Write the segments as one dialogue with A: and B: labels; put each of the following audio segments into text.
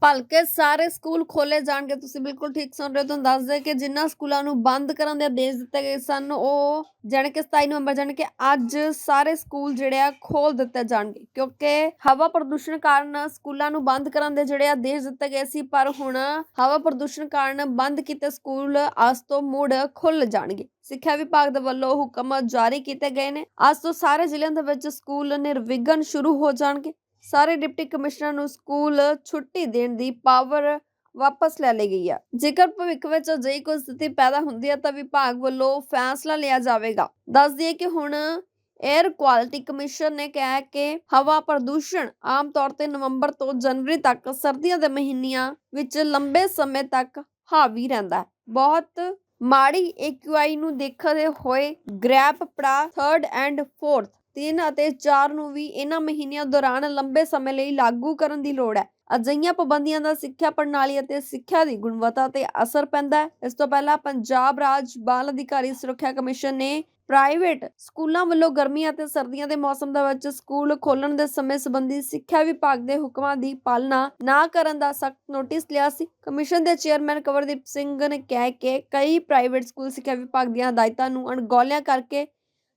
A: ਭਲਕੇ ਸਾਰੇ ਸਕੂਲ ਖੋਲੇ ਜਾਣਗੇ। ਤੁਸੀਂ ਬਿਲਕੁਲ ਠੀਕ ਸੁਣ ਰਹੇ ਹੋ। ਤੁਹਾਨੂੰ ਦੱਸ ਦੇ ਕਿ ਜਿਨ੍ਹਾਂ ਸਕੂਲਾਂ ਨੂੰ ਬੰਦ ਕਰਨ ਦੇ ਆਦੇਸ਼ ਦਿੱਤੇ ਗਏ ਸਨ, ਉਹ ਜਾਣੀ ਕਿ 27 ਨਵੰਬਰ, ਜਾਣੀ ਕਿ ਅੱਜ ਸਾਰੇ ਸਕੂਲ ਜਿਹੜੇ ਆ ਖੋਲ ਦਿੱਤੇ ਜਾਣਗੇ। ਕਿਉਂਕਿ ਹਵਾ ਪ੍ਰਦੂਸ਼ਣ ਕਾਰਨ ਸਕੂਲਾਂ ਨੂੰ ਬੰਦ ਕਰਨ ਦੇ ਜਿਹੜੇ ਆਦੇਸ਼ ਦਿੱਤੇ ਗਏ ਸੀ, ਪਰ ਹੁਣ ਹਵਾ ਪ੍ਰਦੂਸ਼ਣ ਕਾਰਨ ਬੰਦ ਕੀਤੇ ਸਕੂਲ ਅੱਜ ਤੋਂ ਮੁੜ ਖੁੱਲ ਜਾਣਗੇ। ਸਿੱਖਿਆ ਵਿਭਾਗ ਦੇ ਵੱਲੋਂ ਹੁਕਮ ਜਾਰੀ ਕੀਤੇ ਗਏ ਨੇ। ਅੱਜ ਤੋਂ ਸਾਰੇ ਜ਼ਿਲ੍ਹਿਆਂ ਦੇ ਵਿੱਚ ਸਕੂਲ ਨਿਰਵਿਘਨ ਸ਼ੁਰੂ ਹੋ ਜਾਣਗੇ। ਸਾਰੇ ਡਿਪਟੀ ਕਮਿਸ਼ਨਰ ਨੂੰ ਸਕੂਲ ਛੁੱਟੀ ਦੇਣ ਦੀ ਪਾਵਰ ਵਾਪਸ ਲੈ ਲਈ ਗਈ ਹੈ ਜੇਕਰ ਭਵਿੱਖ ਵਿੱਚ ਅਜਿਹੀ ਕੋਈ ਸਥਿਤੀ ਪੈਦਾ ਹੁੰਦੀ ਹੈ, ਤਾਂ ਵਿਭਾਗ ਵੱਲੋਂ ਫੈਸਲਾ ਲਿਆ ਜਾਵੇਗਾ। ਦੱਸ ਦਈਏ ਕਿ ਹੁਣ 에ਅਰ ਕੁਆਲਿਟੀ ਕਮਿਸ਼ਨ ਨੇ ਕਿਹਾ ਕਿ ਹਵਾ ਪ੍ਰਦੂਸ਼ਣ ਆਮ ਤੌਰ ਤੇ ਨਵੰਬਰ ਤੋਂ ਜਨਵਰੀ ਤੱਕ ਸਰਦੀਆਂ ਦੇ ਮਹੀਨਿਆਂ ਵਿੱਚ ਲੰਬੇ ਸਮੇਂ ਤੱਕ ਹਾਵੀ ਰਹਿੰਦਾ ਹੈ। ਬਹੁਤ ਮਾੜੀ AQI ਨੂੰ ਦੇਖਦੇ ਹੋਏ ਗ੍ਰੈਪ ਪੜਾ 3rd ਐਂਡ 4th ਤਿੰਨ ਅਤੇ 4 ਨੂੰ ਵੀ ਇਹਨਾਂ ਮਹੀਨਿਆਂ ਦੌਰਾਨ ਲੰਬੇ ਸਮੇਂ ਲਈ ਲਾਗੂ ਕਰਨ ਦੀ ਲੋੜ ਹੈ। ਅਜਿਹੀਆਂ ਪਾਬੰਦੀਆਂ ਦਾ ਸਿੱਖਿਆ ਪ੍ਰਣਾਲੀ ਅਤੇ ਸਿੱਖਿਆ ਦੀ ਗੁਣਵੱਤਾ ਤੇ ਅਸਰ ਪੈਂਦਾ ਹੈ। ਇਸ ਤੋਂ ਪਹਿਲਾਂ ਪੰਜਾਬ ਰਾਜ ਬਾਲ ਅਧਿਕਾਰੀ ਸੁਰੱਖਿਆ ਕਮਿਸ਼ਨ ਨੇ ਪ੍ਰਾਈਵੇਟ ਸਕੂਲਾਂ ਵੱਲੋਂ ਗਰਮੀਆਂ ਅਤੇ ਸਰਦੀਆਂ ਦੇ ਮੌਸਮ ਦੇ ਵਿੱਚ ਸਕੂਲ ਖੋਲਣ ਦੇ ਸਮੇਂ ਸੰਬੰਧੀ ਸਿੱਖਿਆ ਵਿਭਾਗ ਦੇ ਹੁਕਮਾਂ ਦੀ ਪਾਲਣਾ ਨਾ ਕਰਨ ਦਾ ਸਖਤ ਨੋਟਿਸ ਲਿਆ ਸੀ। ਕਮਿਸ਼ਨ ਦੇ ਚੇਅਰਮੈਨ ਕਵਰਦੀਪ ਸਿੰਘ ਨੇ ਕਿਹਾ ਕਿ ਕਈ ਪ੍ਰਾਈਵੇਟ ਸਕੂਲ ਸਿੱਖਿਆ ਵਿਭਾਗ ਦੀਆਂ ਹਦਾਇਤਾਂ ਨੂੰ ਅਣਗੌਲਿਆ ਕਰਕੇ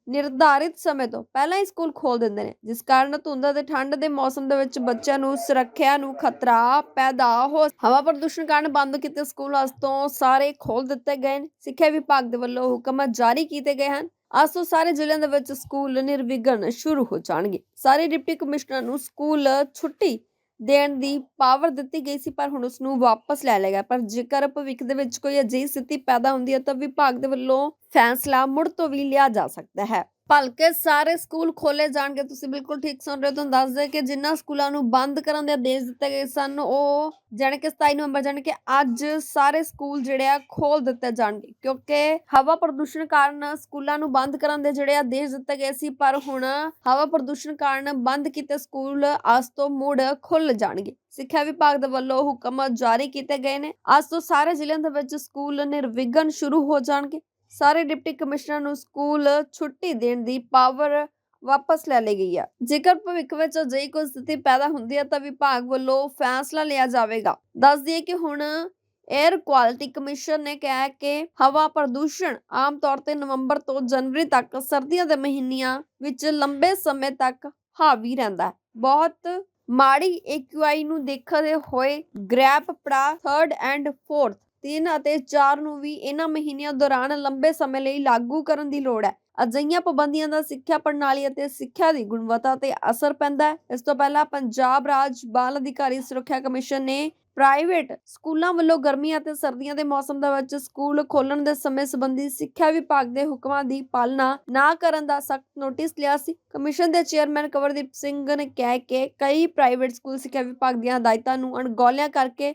A: ਨਿਰਧਾਰਿਤ ਸਮੇਂ ਤੋਂ ਪਹਿਲਾਂ ਹੀ ਸਕੂਲ ਖੋਲ ਦਿੰਦੇ ਨੇ, ਜਿਸ ਕਾਰਨ ਧੁੰਦ ਅਤੇ ਠੰਡ ਦੇ ਮੌਸਮ ਦੇ ਵਿੱਚ ਬੱਚਿਆਂ ਨੂੰ ਸੁਰੱਖਿਆ ਨੂੰ ਖਤਰਾ ਪੈਦਾ ਹੋ ਹਵਾ ਪ੍ਰਦੂਸ਼ਣ ਕਾਰਨ ਬੰਦ ਕੀਤੇ ਸਕੂਲ ਅੱਜ ਤੋਂ ਸਾਰੇ ਖੋਲ ਦਿੱਤੇ ਗਏ ਨੇ। ਸਿੱਖਿਆ ਵਿਭਾਗ ਦੇ ਵੱਲੋਂ ਹੁਕਮ ਜਾਰੀ ਕੀਤੇ ਗਏ ਹਨ। ਅੱਜ ਤੋਂ ਸਾਰੇ ਜ਼ਿਲ੍ਹਿਆਂ ਦੇ ਵਿੱਚ ਸਕੂਲ ਨਿਰਵਿਘਨ ਸ਼ੁਰੂ ਹੋ ਜਾਣਗੇ। ਸਾਰੇ ਡਿਪਟੀ ਕਮਿਸ਼ਨਰ ਨੂੰ ਸਕੂਲ ਛੁੱਟੀ ਦੇਣ ਦੀ ਪਾਵਰ ਦਿੱਤੀ ਗਈ ਸੀ, ਪਰ ਹੁਣ ਉਸ ਨੂੰ ਵਾਪਸ ਲੈ ਲਿਆ ਗਿਆ। ਪਰ ਜੇਕਰ ਭਵਿੱਖ ਦੇ ਵਿੱਚ ਕੋਈ ਅਜਿਹੀ ਸਥਿਤੀ ਪੈਦਾ ਹੁੰਦੀ ਹੈ, ਤਾਂ ਵਿਭਾਗ ਦੇ ਵੱਲੋਂ ਫੈਸਲਾ ਮੁੜ ਤੋਂ ਵੀ ਲਿਆ ਜਾ ਸਕਦਾ ਹੈ। ਭਲਕੇ ਸਾਰੇ ਸਕੂਲ ਖੋਲੇ ਜਾਣਗੇ। ਤੁਸੀਂ ਬਿਲਕੁਲ ਠੀਕ ਸੁਣ ਰਹੇ ਹੋ। ਤੁਹਾਨੂੰ ਦੱਸ ਦੇ ਕਿ ਜਿਨ੍ਹਾਂ ਸਕੂਲਾਂ ਨੂੰ ਬੰਦ ਕਰਨ ਦੇ ਆਦੇਸ਼ ਦਿੱਤੇ ਗਏ ਸਨ, ਉਹ ਜਾਣੀ ਕਿ 27 ਨਵੰਬਰ, ਜਾਣੀ ਕਿ ਅੱਜ ਸਾਰੇ ਸਕੂਲ ਜਿਹੜੇ ਆ ਖੋਲ ਦਿੱਤੇ ਜਾਣਗੇ। ਕਿਉਂਕਿ ਹਵਾ ਪ੍ਰਦੂਸ਼ਣ ਕਾਰਨ ਸਕੂਲਾਂ ਨੂੰ ਬੰਦ ਕਰਨ ਦੇ ਜਿਹੜੇ ਆਦੇਸ਼ ਦਿੱਤੇ ਗਏ ਸੀ, ਪਰ ਹੁਣ ਹਵਾ ਪ੍ਰਦੂਸ਼ਣ ਕਾਰਨ ਬੰਦ ਕੀਤੇ ਸਕੂਲ ਅੱਜ ਤੋਂ ਮੁੜ ਖੁੱਲ ਜਾਣਗੇ। ਸਿੱਖਿਆ ਵਿਭਾਗ ਦੇ ਵੱਲੋਂ ਹੁਕਮ ਜਾਰੀ ਕੀਤੇ ਗਏ ਨੇ। ਅੱਜ ਤੋਂ ਸਾਰੇ ਜ਼ਿਲ੍ਹਿਆਂ ਦੇ ਵਿੱਚ ਸਕੂਲ ਨਿਰਵਿਘਨ ਸ਼ੁਰੂ ਹੋ ਜਾਣਗੇ। ਸਾਰੇ ਡਿਪਟੀ ਕਮਿਸ਼ਨਰ ਨੂੰ ਸਕੂਲ ਛੁੱਟੀ ਦੇਣ ਦੀ ਪਾਵਰ ਵਾਪਸ ਲੈ ਲਈ ਗਈ ਹੈ ਜੇਕਰ ਭਵਿੱਖ ਵਿੱਚ ਅਜਿਹੀ ਕੋਈ ਸਥਿਤੀ ਪੈਦਾ ਹੁੰਦੀ ਹੈ ਤਾਂ ਵਿਭਾਗ ਵੱਲੋਂ ਫੈਸਲਾ ਲਿਆ ਜਾਵੇਗਾ। ਦੱਸ ਦਈਏ ਕਿ ਹੁਣ 에ਅਰ ਕੁਆਲਿਟੀ ਕਮਿਸ਼ਨ ਨੇ ਕਿਹਾ ਹੈ ਕਿ ਹਵਾ ਪ੍ਰਦੂਸ਼ਣ ਆਮ ਤੌਰ ਤੇ ਨਵੰਬਰ ਤੋਂ ਜਨਵਰੀ ਤੱਕ ਸਰਦੀਆਂ ਦੇ ਮਹੀਨਿਆਂ ਵਿੱਚ ਲੰਬੇ ਸਮੇਂ ਤੱਕ ਹਾਵੀ ਰਹਿੰਦਾ ਹੈ। ਬਹੁਤ ਮਾੜੀ AQI ਨੂੰ ਦੇਖਦੇ ਹੋਏ ਗ੍ਰੈਪ ਪੜਾ 3rd ਐਂਡ 4th ਤਿੰਨ ਅਤੇ 4 ਨੂੰ ਵੀ ਇਹਨਾਂ ਮਹੀਨਿਆਂ ਦੌਰਾਨ ਲੰਬੇ ਸਮੇਂ ਲਈ ਲਾਗੂ ਕਰਨ ਦੀ ਲੋੜ ਹੈ। ਅਜਿਹੀਆਂ ਪਾਬੰਦੀਆਂ ਦਾ ਸਿੱਖਿਆ ਪ੍ਰਣਾਲੀ ਅਤੇ ਸਿੱਖਿਆ ਦੀ ਗੁਣਵੱਤਾ ਤੇ ਅਸਰ ਪੈਂਦਾ ਹੈ। ਇਸ ਤੋਂ ਪਹਿਲਾਂ ਪੰਜਾਬ ਰਾਜ ਬਾਲ ਅਧਿਕਾਰੀ ਸੁਰੱਖਿਆ ਕਮਿਸ਼ਨ ਨੇ ਪ੍ਰਾਈਵੇਟ ਸਕੂਲਾਂ ਵੱਲੋਂ ਗਰਮੀਆਂ ਅਤੇ ਸਰਦੀਆਂ ਦੇ ਮੌਸਮ ਦੇ ਵਿੱਚ ਸਕੂਲ ਖੋਲਣ ਦੇ ਸਮੇਂ ਸੰਬੰਧੀ ਸਿੱਖਿਆ ਵਿਭਾਗ ਦੇ ਹੁਕਮਾਂ ਦੀ ਪਾਲਣਾ ਨਾ ਕਰਨ ਦਾ ਸਖਤ ਨੋਟਿਸ ਲਿਆ ਸੀ। ਕਮਿਸ਼ਨ ਦੇ ਚੇਅਰਮੈਨ ਕਵਰਦੀਪ ਸਿੰਘ ਨੇ ਕਿਹਾ ਕਿ ਕਈ ਪ੍ਰਾਈਵੇਟ ਸਕੂਲ ਸਿੱਖਿਆ ਵਿਭਾਗ ਦੀਆਂ ਹਦਾਇਤਾਂ ਨੂੰ ਅਣਗੌਲਿਆ ਕਰਕੇ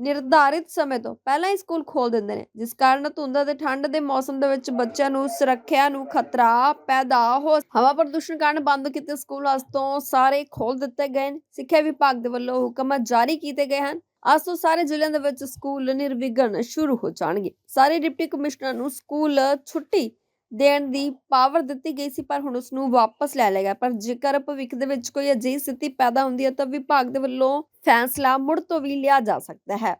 A: ਨਿਰਧਾਰਿਤ ਸਮੇਂ ਤੋਂ ਪਹਿਲਾਂ ਹੀ ਸਕੂਲ ਖੋਲ ਦਿੰਦੇ ਨੇ, ਜਿਸ ਕਾਰਨ ਧੁੰਦ ਅਤੇ ਠੰਡ ਦੇ ਮੌਸਮ ਦੇ ਵਿੱਚ ਬੱਚਿਆਂ ਨੂੰ ਸੁਰੱਖਿਆ ਨੂੰ ਖਤਰਾ ਪੈਦਾ ਹੋ ਹਵਾ ਪ੍ਰਦੂਸ਼ਣ ਕਾਰਨ ਬੰਦ ਕੀਤੇ ਸਕੂਲ ਅੱਜ ਤੋਂ ਸਾਰੇ ਖੋਲ ਦਿੱਤੇ ਗਏ ਨੇ। ਸਿੱਖਿਆ ਵਿਭਾਗ ਦੇ ਵੱਲੋਂ ਹੁਕਮ ਜਾਰੀ ਕੀਤੇ ਗਏ ਹਨ। ਅੱਜ ਤੋਂ ਸਾਰੇ ਜ਼ਿਲ੍ਹਿਆਂ ਦੇ ਵਿੱਚ ਸਕੂਲ ਨਿਰਵਿਘਨ ਸ਼ੁਰੂ ਹੋ ਜਾਣਗੇ। ਸਾਰੇ ਡਿਪਟੀ ਕਮਿਸ਼ਨਰ ਨੂੰ ਸਕੂਲ ਛੁੱਟੀ ਦੇਣ ਦੀ ਪਾਵਰ ਦਿੱਤੀ ਗਈ ਸੀ, ਪਰ ਹੁਣ ਉਸ ਨੂੰ ਵਾਪਸ ਲੈ ਲਿਆ ਗਿਆ। ਪਰ ਜੇਕਰ ਭਵਿੱਖ ਦੇ ਵਿੱਚ ਕੋਈ ਅਜਿਹੀ ਸਥਿਤੀ ਪੈਦਾ ਹੁੰਦੀ ਹੈ, ਤਾਂ ਵਿਭਾਗ ਦੇ ਵੱਲੋਂ ਫੈਸਲਾ ਮੁੜ ਤੋਂ ਵੀ ਲਿਆ ਜਾ ਸਕਦਾ ਹੈ।